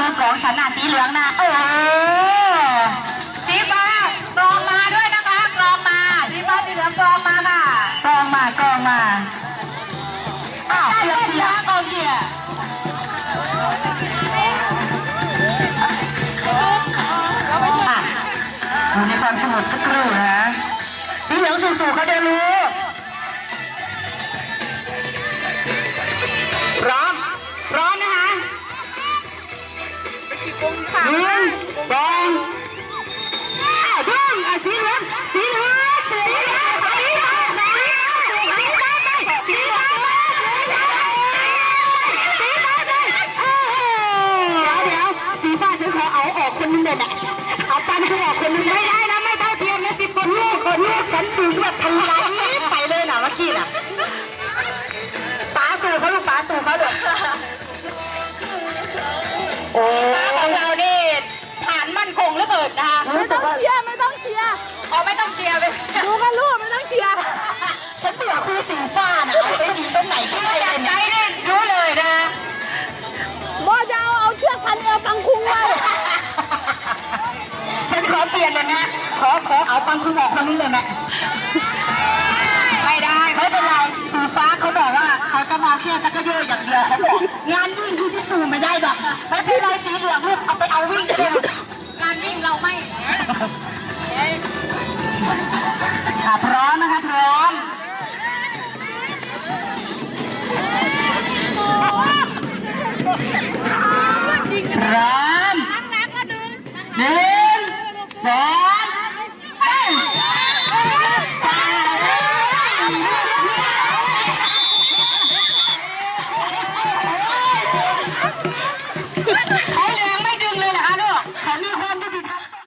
มือของฉันน่ะโอ้โหสีฟ้ากรองมาด้วยนะคะกรองมาสีฟ้าสีเหลืองกรองมาค่ะกรองมากรองมาอ้าวเชียเล่ร์นเชียร์กองเชียร์อะอยู่ในความสงบสักครู่นะสีเหลืองสู่ๆเขาเดินลู หนึ่งสองอ้าเพิ่มอะสีเหลืองสีเหลืองสีเหลืองสีเหลืองสีเหลืองสีเหลืองสีเหลืองสีเหลืองเอ้ยเดี๋ยวเดี๋ยวสีฟ้าฉันขอเอาออกคนนึงเด็ดอะเอาปันคือออกคนนึงไม่ได้นะไม่เท่าเทียมนะสิคนลูกคนลูกฉันดูแบบทะลุไปเลย นคงเหลือเกินนะคะรู้สึกว่าเชียร์ไม่ต้องเชียร์อ๋อไม่ต้องเชียร์ไปดูกันลูกไม่ต้องเชียร์ฉันเบื่อครูสีฟ้าน่ะเอาไปยิงตรงไหนก็ดูได้จากเลใจยเนี่ยนี่รู้เลยนะบอจะเอาเอาเชือกพันเอวตังคุงไว้ฉันขอเปลี่ยนเลยนะขอขอเอาปังคุณหมอคนนี้เลยนะไม่ได้ไม่เป็นไรสีฟ้าเขาบอกว่าเขาจะมาแค่จักรยานอย่างเดียวเขาบอกงาน 前ね。